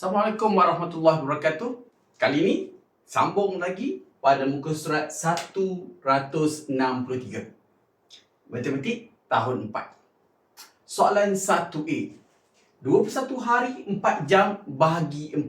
Assalamualaikum warahmatullahi wabarakatuh. Kali ini sambung lagi pada muka surat 163. Matematik tahun 4. Soalan 1A. 21 hari 4 jam bahagi 4.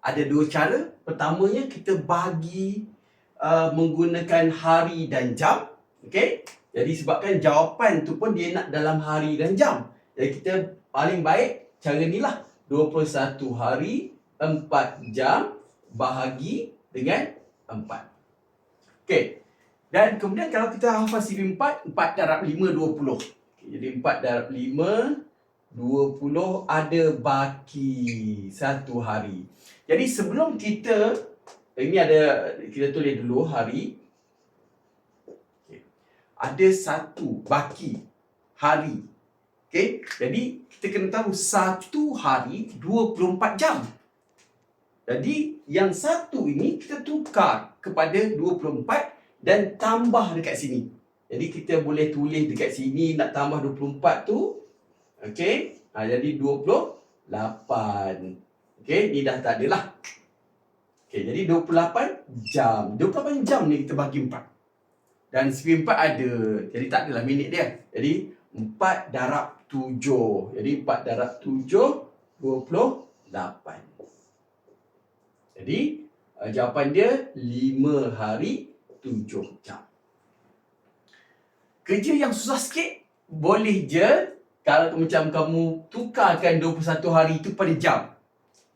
Ada dua cara. Pertamanya kita bahagi uh, menggunakan hari dan jam. Okey? Jadi sebabkan jawapan tu pun dia nak dalam hari dan jam. Jadi kita paling baik cara ni lah. 21 hari 4 jam bahagi dengan 4. Okey. Dan kemudian kalau kita hafal CV 4, 4 darab 5, 20. Okay, jadi 4 darab 5, 20 ada baki satu hari. Jadi sebelum kita, ini ada, kita tulis dulu hari. Okay. Ada satu baki hari. Okey, jadi kita kena tahu satu hari 24 jam. Jadi yang satu ini kita tukar kepada 24 dan tambah dekat sini. Jadi kita boleh tulis dekat sini nak tambah 24 tu. Okey, ha, jadi 28. Okey, ni dah tak ada lah. Okey, jadi 28 jam. 28 jam ni kita bagi 4. Dan segi 4 ada. Jadi tak adalah minit dia. Jadi 4 darab 7. Jadi 4 darab 7, 28. Jadi uh, jawapan dia 5 hari 7 jam. Kerja yang susah sikit boleh je kalau macam kamu tukarkan 21 hari itu pada jam.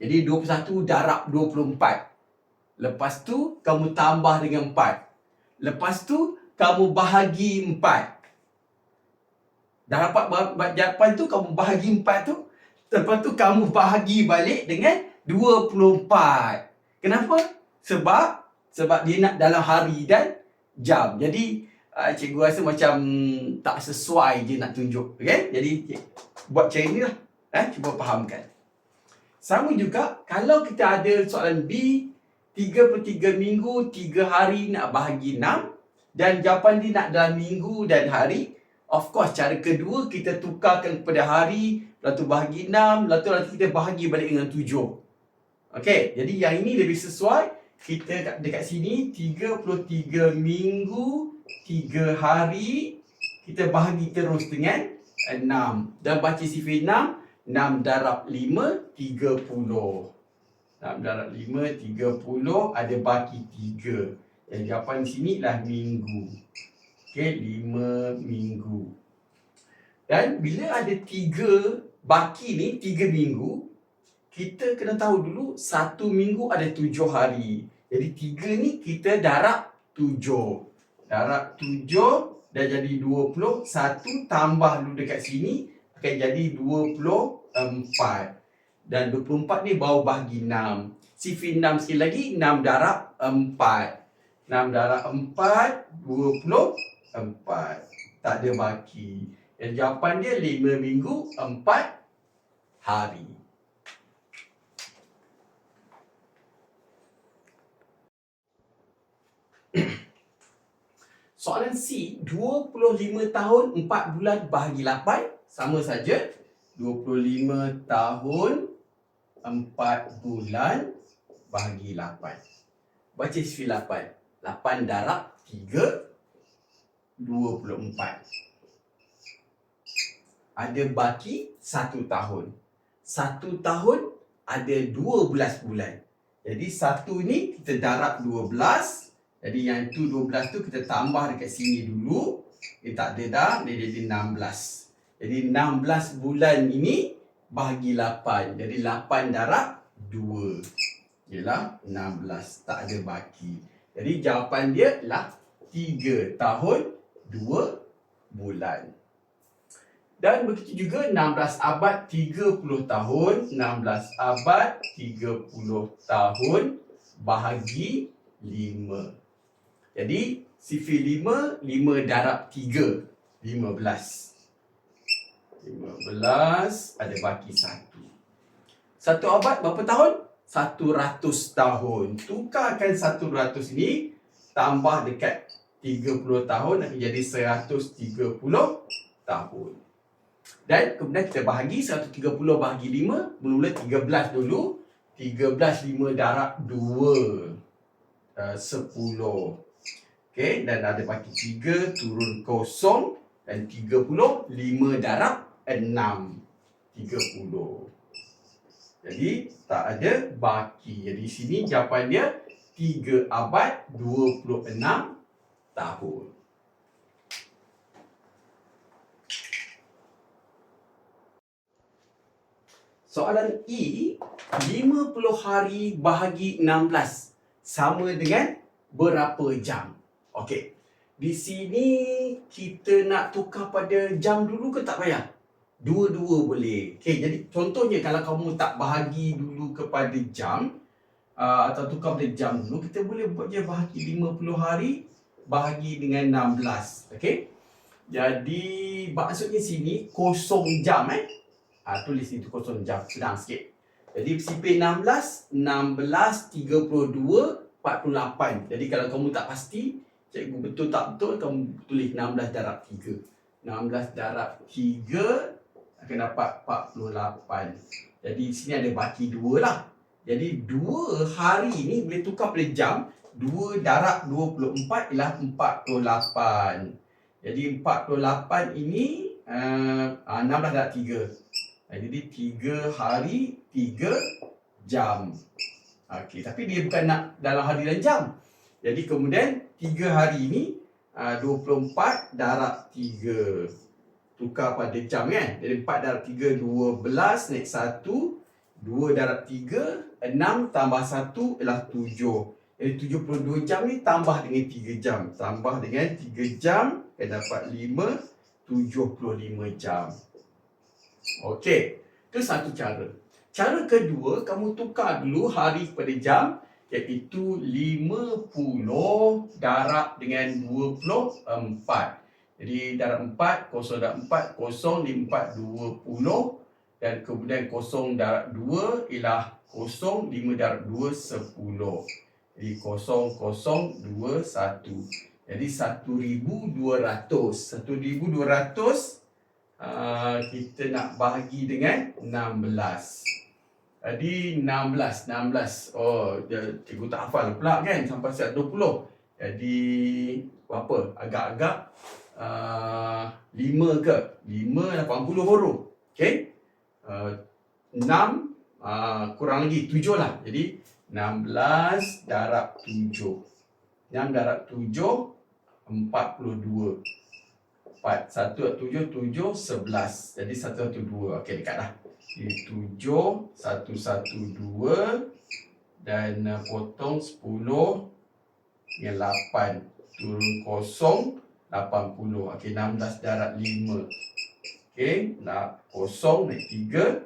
Jadi 21 darab 24. Lepas tu kamu tambah dengan 4. Lepas tu kamu bahagi 4. Dah dapat jawapan tu kamu bahagi 4 tu. Lepas tu kamu bahagi balik dengan 24. Kenapa? Sebab sebab dia nak dalam hari dan jam. Jadi uh, cikgu rasa macam tak sesuai je nak tunjuk. Okay? Jadi buat macam ni lah. Eh, cuba fahamkan. Sama juga kalau kita ada soalan B 3 per 3 minggu 3 hari nak bahagi 6 dan jawapan dia nak dalam minggu dan hari Of course, cara kedua kita tukarkan kepada hari, lepas tu bahagi 6, lepas tu nanti kita bahagi balik dengan 7. Okey, jadi yang ini lebih sesuai. Kita dekat sini 33 minggu, 3 hari, kita bahagi terus dengan 6. Dan baca sifir 6, 6 darab 5, 30. 6 darab 5, 30, ada baki 3. Yang jawapan sini lah minggu. Okey, lima minggu. Dan bila ada tiga baki ni, tiga minggu, kita kena tahu dulu satu minggu ada tujuh hari. Jadi tiga ni kita darab tujuh. Darab tujuh dah jadi dua puluh. Satu tambah dulu dekat sini akan jadi dua puluh empat. Dan dua puluh empat ni baru bahagi enam. Sifir enam sekali lagi, enam darab empat. Enam darab empat, dua puluh empat. Tak ada baki. Yang jawapan dia lima minggu, empat hari. Soalan C, 25 tahun 4 bulan bahagi 8 sama saja. 25 tahun 4 bulan bahagi 8. Baca sifir 8. 8 darab 3 24. Ada baki satu tahun. Satu tahun ada 12 bulan. Jadi satu ni kita darab 12. Jadi yang tu 12 tu kita tambah dekat sini dulu. Dia tak ada dah. Dia jadi 16. Jadi 16 bulan ini bahagi 8. Jadi 8 darab 2. Ialah 16. Tak ada baki. Jadi jawapan dia lah 3 tahun dua bulan. Dan begitu juga 16 abad 30 tahun, 16 abad 30 tahun bahagi 5. Jadi sifir 5, 5 darab 3, 15. 15 ada baki 1. Satu abad berapa tahun? 100 tahun. Tukarkan 100 ni tambah dekat 30 tahun akan jadi 130 tahun. Dan kemudian kita bahagi 130 bahagi 5, mula 13 dulu. 13 5 darab 2 uh, 10. Okey, dan ada baki 3 turun kosong dan 30 5 darab 6 30. Jadi tak ada baki. Jadi sini jawapan dia 3 abad 26 tahun. Soalan E, 50 hari bahagi 16 sama dengan berapa jam? Okey. Di sini kita nak tukar pada jam dulu ke tak payah? Dua-dua boleh. Okey, jadi contohnya kalau kamu tak bahagi dulu kepada jam uh, atau tukar pada jam dulu, kita boleh buat je bahagi 50 hari bahagi dengan 16. Okey? Jadi maksudnya sini kosong jam eh. Ah, tulis itu kosong jam. Senang sikit. Jadi CP 16, 16, 32, 48. Jadi kalau kamu tak pasti, cikgu betul tak betul, kamu tulis 16 darab 3. 16 darab 3 akan dapat 48. Jadi sini ada baki 2 lah. Jadi 2 hari ni boleh tukar pada jam. 2 darab 24 ialah 48. Jadi 48 ini uh, 16 darab 3. Jadi tiga hari, tiga jam. Okey, tapi dia bukan nak dalam hari dan jam. Jadi kemudian tiga hari ini uh, 24 darab 3 tukar pada jam kan. Jadi 4 darab 3 12 naik 1 2 darab 3 6 tambah 1 ialah 7. Jadi 72 jam ni tambah dengan 3 jam. Tambah dengan 3 jam akan dapat 5 75 jam. Okey, itu satu cara. Cara kedua, kamu tukar dulu hari kepada jam iaitu 50 darab dengan 24. Jadi darab 4, kosong darab 4, kosong di 4, 20 dan kemudian kosong darab 2 ialah kosong 5 darab 2, 10. Jadi kosong, kosong, 2, 1. Jadi 1,200. 1,200 uh, kita nak bahagi dengan 16. Jadi 16, 16. Oh, dia, cikgu tak hafal pula kan sampai 120. Jadi berapa? Agak-agak uh, 5 ke? 5, 80 huruf. Okay? Uh, 6, uh, kurang lagi 7 lah. Jadi 16 darab 7. 6 darab 7, 42. 4, 1, 7, 7, 11. Jadi 1, 1, 2. Okey, dekat dah. Jadi 7, 1, 1, 2. Dan uh, potong 10 dengan 8. Turun kosong 80. Okey, 16 darab 5. Okey, nak kosong naik 3.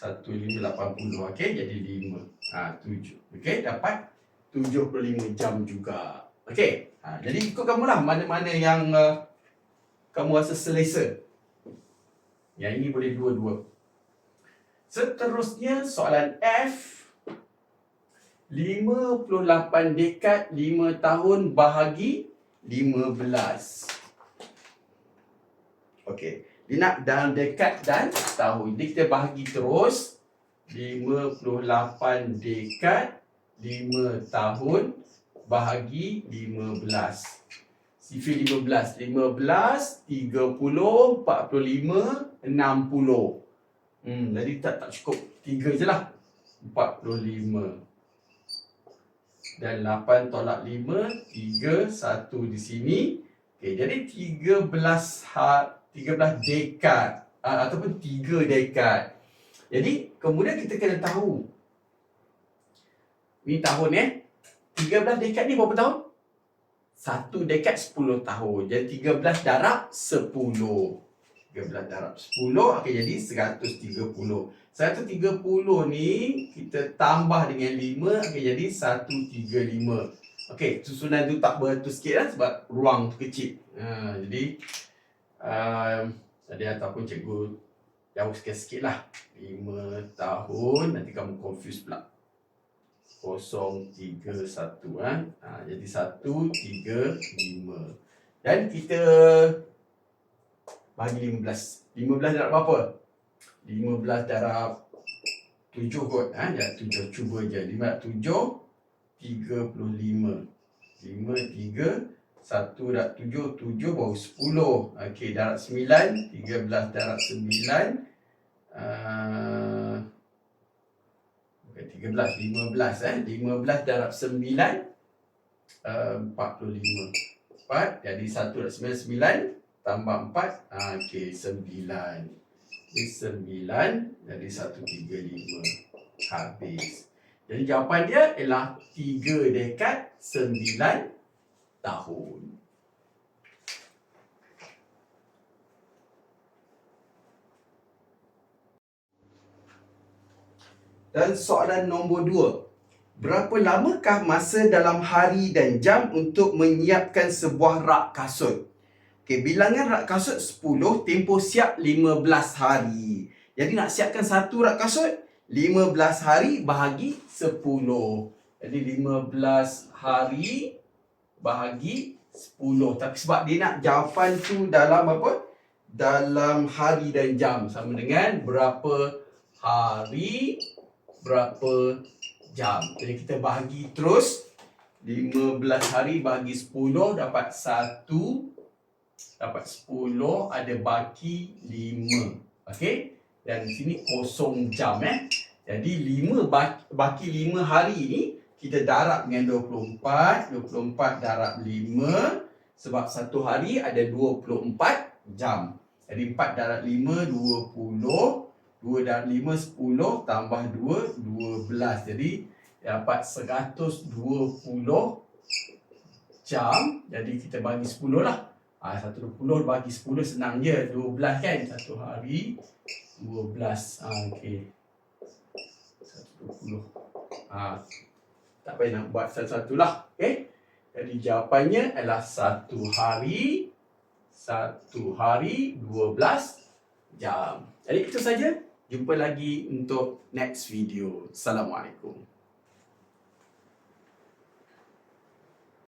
1, 5, 80. Okey, jadi 5. Ha, 7. Okey, dapat 75 jam juga. Okey, ha, jadi ikut kamu lah mana-mana yang... Uh, kamu rasa selesa. Yang ini boleh dua-dua. Seterusnya soalan F. 58 dekad 5 tahun bahagi 15. Okey. Dia nak dalam dekad dan tahun. Jadi kita bahagi terus. 58 dekad 5 tahun bahagi 15. Sifir 15. 15, 30, 45, 60. Hmm, jadi tak tak cukup. Tiga je lah. 45. Dan 8 tolak 5, 3, 1 di sini. Okay, jadi 13 ha, 13 dekad. Uh, ataupun 3 dekad. Jadi, kemudian kita kena tahu. Ni tahun eh. 13 dekad ni berapa tahun? satu dekad 10 tahun. Jadi 13 darab 10. 13 darab 10 akan jadi 130. 130 ni kita tambah dengan 5 akan jadi 135. Okey, susunan tu tak betul sikit lah sebab ruang tu kecil. Ha, jadi um, tadi ataupun cikgu jauh sikit-sikit lah. 5 tahun nanti kamu confuse pula kosong tiga satu kan ha, jadi satu tiga lima dan kita bagi lima belas lima belas darab berapa lima belas darab tujuh kot. Ha? Darab tujuh. Cuba je. Lima darab tujuh. Tiga puluh lima. Lima, tiga. Satu darab tujuh. Tujuh baru sepuluh. Okey. Darab sembilan. Tiga belas darab sembilan. Bukan tiga belas. Lima belas. Eh? Lima belas darab sembilan. Uh, empat puluh lima. Empat. Jadi satu darab sembilan. Sembilan. Tambah empat. Uh, Okey. Sembilan. Jadi sembilan jadi satu tiga lima habis. Jadi jawapan dia ialah tiga dekad sembilan tahun. Dan soalan nombor dua. Berapa lamakah masa dalam hari dan jam untuk menyiapkan sebuah rak kasut? Okey, bilangan rak kasut 10, tempoh siap 15 hari. Jadi nak siapkan satu rak kasut, 15 hari bahagi 10. Jadi 15 hari bahagi 10. Tapi sebab dia nak jawapan tu dalam apa? Dalam hari dan jam. Sama dengan berapa hari, berapa jam. Jadi kita bahagi terus. 15 hari bahagi 10 dapat 1 dapat 10 ada baki 5 okey dan sini kosong jam eh jadi 5 baki, baki 5 hari ni kita darab dengan 24 24 darab 5 sebab satu hari ada 24 jam. Jadi 4 darab 5 20 2 darab 5 10 tambah 2 12 jadi dapat 120 jam. Jadi kita bagi 10 lah. Ah ha, 120 bagi 10 senang je. 12 kan? Satu hari 12 ah ha, okey. 120 ah ha, tak payah nak buat satu-satu lah okey jadi jawapannya adalah satu hari satu hari 12 jam. Jadi itu saja. Jumpa lagi untuk next video. Assalamualaikum